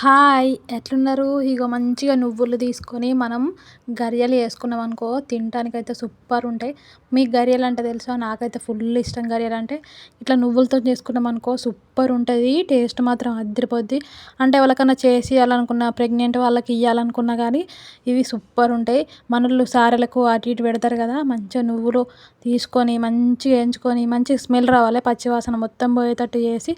Hi ఎట్లున్నారు? ఇగో మంచిగా నువ్వులు తీసుకొని మనం గరియలు వేసుకున్నాం అనుకో తినటానికైతే సూపర్ ఉంటాయి. మీకు గరియలు అంటే తెలుసా? నాకైతే ఫుల్ ఇష్టం గరియలు అంటే. ఇట్లా నువ్వులతో చేసుకున్నాం అనుకో సూపర్ ఉంటుంది. టేస్ట్ మాత్రం అదిరిపోద్ది. అంటే ఎవరికైనా చేసి ఇవ్వాలనుకున్నా ప్రెగ్నెంట్ వాళ్ళకి ఇవ్వాలనుకున్నా కానీ ఇవి సూపర్ ఉంటాయి. మనలు సారెలకు అటు ఇటు పెడతారు కదా మంచిగా నువ్వులు తీసుకొని మంచిగా వేయించుకొని మంచిగా స్మెల్ రావాలి. పచ్చివాసన మొత్తం పోయేటట్టు చేసి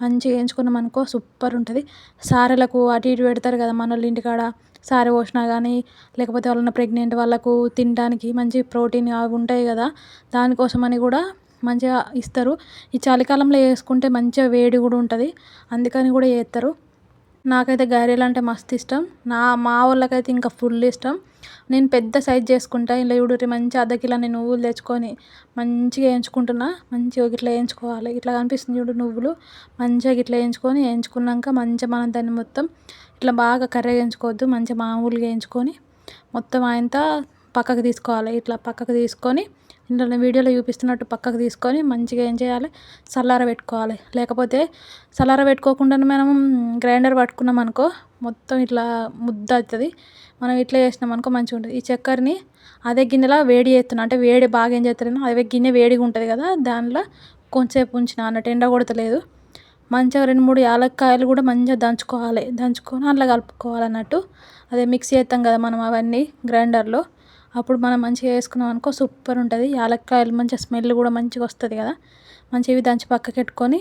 మంచిగా వేయించుకున్నాం అనుకో సూపర్ ఉంటుంది. సారెలకు అటు ఇటు పెడతారు కదా మన వాళ్ళ ఇంటికాడ. సారె పోసినా కానీ లేకపోతే ఎవరైనా ప్రెగ్నెంట్ వాళ్ళకు తినడానికి మంచి ప్రోటీన్ అవి ఉంటాయి కదా దానికోసమని కూడా మంచిగా ఇస్తారు. ఈ చలికాలంలో వేసుకుంటే మంచిగా వేడి కూడా ఉంటుంది. అందుకని కూడా చేస్తారు. నాకైతే గారెలు అంటే మస్తు ఇష్టం. నా మా వాళ్ళకైతే ఇంకా ఫుల్ ఇష్టం. నేను పెద్ద సైజ్ చేసుకుంటా. ఇలా చూడుర్రి మంచిగా అర్ధ నేను నువ్వులు తెచ్చుకొని మంచిగా వేయించుకుంటున్నా. మంచిగా ఇట్లా వేయించుకోవాలి. ఇట్లా కనిపిస్తుంది చూడు నువ్వులు. మంచిగా ఇట్లా వేయించుకొని వేయించుకున్నాక మంచిగా మనం దాన్ని మొత్తం ఇట్లా బాగా కర్రీ వేయించుకోవద్దు. మంచిగా మామూలుగా వేయించుకొని మొత్తం ఆయనతో పక్కకు తీసుకోవాలి. ఇట్లా పక్కకు తీసుకొని ఇందులో వీడియోలో చూపిస్తున్నట్టు పక్కకు తీసుకొని మంచిగా ఏం చేయాలి? చల్లార పెట్టుకోవాలి. లేకపోతే చల్లార పెట్టుకోకుండా మనం గ్రైండర్ పట్టుకున్నాం అనుకో మొత్తం ఇట్లా ముద్ద అవుతుంది. మనం ఇట్లా చేసినాం అనుకో మంచిగా ఉంటుంది. ఈ చక్కెరని అదే గిన్నెలో వేడి చేస్తున్నా అంటే వేడి బాగా ఏం చేస్తారని అదే గిన్నె వేడిగా ఉంటుంది కదా దానిలో కొంచెంసేపు ఉంచిన అన్నట్టు ఎండ కొడతలేదు. మంచిగా రెండు మూడు యాలక్కాయలు కూడా మంచిగా దంచుకోవాలి. దంచుకొని అందులో కలుపుకోవాలన్నట్టు అదే మిక్సీ చేస్తాం కదా మనం అవన్నీ గ్రైండర్లో. అప్పుడు మనం మంచిగా వేసుకున్నాం అనుకో సూపర్ ఉంటుంది. యాలక్కాయలు మంచిగా స్మెల్ కూడా మంచిగా వస్తుంది కదా. మంచిగా ఇవి దంచి పక్కకి పెట్టుకొని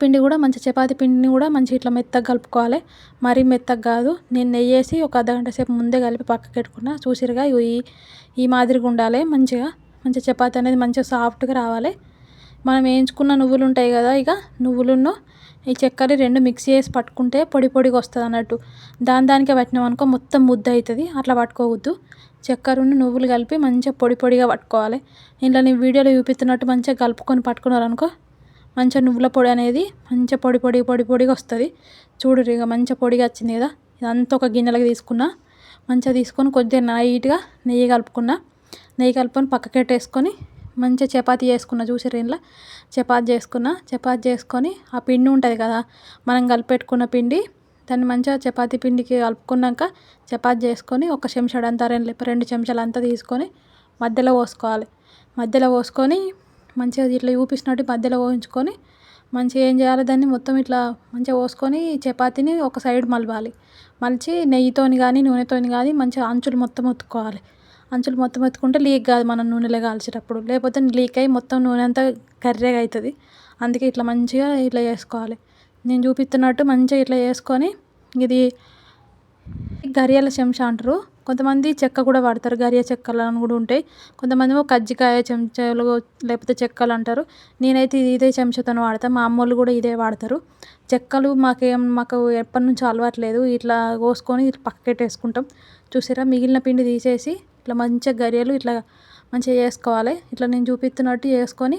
పిండి కూడా మంచి చపాతి పిండిని కూడా మంచిగా ఇట్లా మెత్తగా కలుపుకోవాలి. మరీ మెత్తగా కాదు. నేను నెయ్యి వేసి ఒక అర్ధగంట సేపు ముందే కలిపి పక్కకి పెట్టుకున్నా. చూసిరుగా ఈ ఈ మాదిరిగా ఉండాలి మంచిగా. మంచి చపాతి అనేది మంచిగా సాఫ్ట్గా రావాలి. మనం వేయించుకున్న నువ్వులు ఉంటాయి కదా ఇక నువ్వులున్నో ఈ చక్కెర రెండు మిక్స్ చేసి పట్టుకుంటే పొడి పొడిగా వస్తుంది అన్నట్టు. దాని దానికే పట్టినాం అనుకో మొత్తం ముద్ద అవుతుంది. అట్లా పట్టుకోవద్దు. చక్కెరను నువ్వులు కలిపి మంచిగా పొడి పొడిగా పట్టుకోవాలి. ఇంట్లో నేను వీడియోలో చూపిస్తున్నట్టు మంచిగా కలుపుకొని పట్టుకున్నారు అనుకో మంచిగా నువ్వుల పొడి అనేది మంచిగా పొడి పొడి పొడి పొడిగా వస్తుంది. చూడు ఇక మంచిగా పొడిగా వచ్చింది కదా. ఇదంతా ఒక గిన్నెలకు తీసుకున్నా మంచిగా తీసుకొని కొద్దిగా నైట్గా నెయ్యి కలుపుకున్నా నెయ్యి కలుపుకొని పక్కకెట్టేసుకొని మంచిగా చపాతీ చేసుకున్న చూసారు ఇంట్లో చపాతీ చేసుకున్న చపాతీ చేసుకొని ఆ పిండి ఉంటుంది కదా మనం కలిపెట్టుకున్న పిండి దాన్ని మంచిగా చపాతీ పిండికి కలుపుకున్నాక చపాతీ చేసుకొని ఒక చెంచాడు అంతా రెండు రెండు చెంచాలు అంతా తీసుకొని మధ్యలో పోసుకోవాలి. మధ్యలో పోసుకొని మంచిగా ఇట్లా చూపిస్తున్నట్టు మధ్యలో పోయించుకొని మంచిగా ఏం చేయాలి దాన్ని మొత్తం ఇట్లా మంచిగా పోసుకొని చపాతీని ఒక సైడ్ మలవాలి. మలిచి నెయ్యితోని కానీ నూనెతోని కానీ మంచిగా అంచులు మొత్తం ఒత్తుకోవాలి అంచులు మొత్తం ఎత్తుకుంటే లీక్ కాదు మనం నూనెలో కాల్చేటప్పుడు. లేకపోతే లీక్ అయ్యి మొత్తం నూనె అంతా కర్రెగా అవుతుంది. అందుకే ఇట్లా మంచిగా ఇట్లా చేసుకోవాలి. నేను చూపిస్తున్నట్టు మంచిగా ఇట్లా చేసుకొని ఇది గరియాల చెంచా అంటారు. కొంతమంది చెక్క కూడా వాడతారు. గరియ చెక్కలు అని కూడా ఉంటాయి. కొంతమంది కజ్జికాయ చెంచాలు లేకపోతే చెక్కలు అంటారు. నేనైతే ఇదే చెంచాతో వాడతాను మా అమ్మోళ్ళు కూడా ఇదే వాడతారు. చెక్కలు మాకేం మాకు ఎప్పటి నుంచో అలవాట్లేదు ఇట్లా కోసుకొని పక్కకెట్టేసుకుంటాం. చూసారా? మిగిలిన పిండి తీసేసి ఇట్లా మంచిగా గరియలు ఇట్లా మంచిగా చేసుకోవాలి. ఇట్లా నేను చూపిస్తున్నట్టు చేసుకొని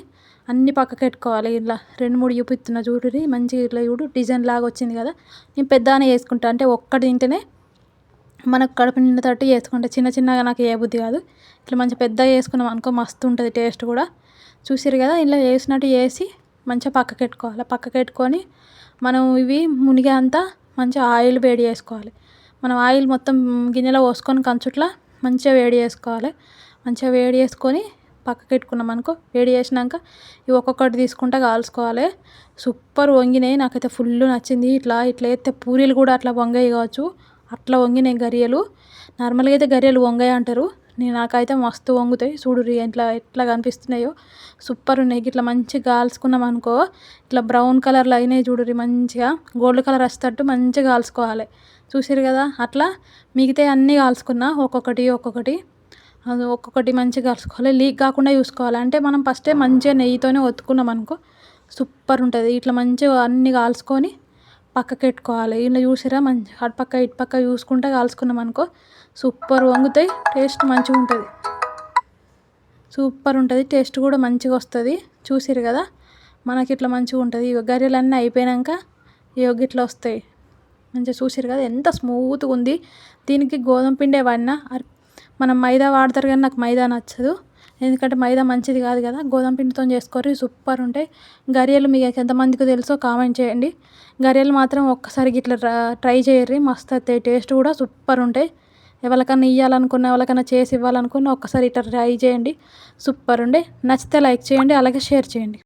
అన్ని పక్కకి పెట్టుకోవాలి. ఇట్లా రెండు మూడు చూపిస్తున్న చూడు మంచిగా ఇట్లా చూడు డిజైన్ లాగా వచ్చింది కదా. నేను పెద్దగానే చేసుకుంటా. అంటే ఒక్కటి తింటేనే మనకు కడుపు నిండేటట్టు చేసుకుంటా. చిన్న చిన్నగా నాకు ఏ బుద్ధి కాదు. ఇట్లా మంచిగా పెద్దగా చేసుకున్నాం అనుకో మస్తు ఉంటుంది టేస్ట్ కూడా. చూసిరు కదా ఇలా చేసినట్టు చేసి మంచిగా పక్కకి పెట్టుకోవాలి. పక్కకి పెట్టుకొని మనం ఇవి మునిగే అంతా మంచిగా ఆయిల్ వేడి చేసుకోవాలి. మనం ఆయిల్ మొత్తం గిన్నెలో పోసుకొని కంచుట్లా మంచిగా వేడి చేసుకోవాలి. మంచిగా వేడి చేసుకొని పక్కకి పెట్టుకున్నాం అనుకో వేడి చేసినాక ఇవి ఒక్కొక్కటి తీసుకుంటా కాల్చుకోవాలి. సూపర్ వంగినాయి నాకైతే ఫుల్ నచ్చింది. ఇట్లా ఇట్లా అయితే పూరీలు కూడా అట్లా వంగాయి కావచ్చు. అట్లా వంగినాయి గరియలు. నార్మల్గా అయితే గరియలు వంగాయి అంటారు. నేను నాకైతే మస్తు వంగుతాయి. చూడు ఇట్లా ఎట్లా కనిపిస్తున్నాయో. సూపర్ ఉన్నాయి. ఇట్లా మంచిగా కాల్చుకున్నాం అనుకో ఇట్లా బ్రౌన్ కలర్లో అయినాయి చూడురి మంచిగా. గోల్డ్ కలర్ వస్తట్టు మంచిగా కాల్చుకోవాలి. చూసారు కదా? అట్లా మిగతా అన్నీ కాల్చుకున్నా ఒక్కొక్కటి ఒక్కొక్కటి. అది ఒక్కొక్కటి మంచిగా కాల్చుకోవాలి. లీక్ కాకుండా చూసుకోవాలి. అంటే మనం ఫస్టే మంచిగా నెయ్యితోనే ఒత్తుకున్నాం అనుకో సూపర్ ఉంటుంది. ఇట్లా మంచిగా అన్నీ కాల్చుకొని పక్కకి పెట్టుకోవాలి ఇలా చూసిరా మంచి అటుపక్క ఇటుపక్క చూసుకుంటే కాల్చుకున్నాం అనుకో సూపర్ వంగుతాయి టేస్ట్ మంచిగా ఉంటుంది. సూపర్ ఉంటుంది టేస్ట్ కూడా మంచిగా వస్తుంది. చూసిరు కదా? మనకి ఇట్లా మంచిగా ఉంటుంది. ఇక గర్రెలన్నీ అయిపోయాక ఇక ఇట్లా వస్తాయి. మంచిగా చూసిరు కదా? ఎంత స్మూత్గా ఉంది. దీనికి గోధుమ పిండే వాడినా. మనం మైదా వాడతారు కానీ నాకు మైదా నచ్చదు. ఎందుకంటే మైదా మంచిది కాదు కదా. గోధుమ పిండితో చేసుకోరు సూపర్ ఉంటాయి. గరియలు మీకు ఎంతమందికి తెలుసో కామెంట్ చేయండి. గరియలు మాత్రం ఒక్కసారి ఇట్లా ట్రై చేయర్రి. మస్తు అవుతాయి టేస్ట్ కూడా సూపర్ ఉంటాయి. ఎవరికైనా ఇవ్వాలనుకున్న ఎవరికైనా చేసి ఇవ్వాలనుకున్న ఒక్కసారి ఇట్లా ట్రై చేయండి. సూపర్ ఉండే. నచ్చితే లైక్ చేయండి అలాగే షేర్ చేయండి.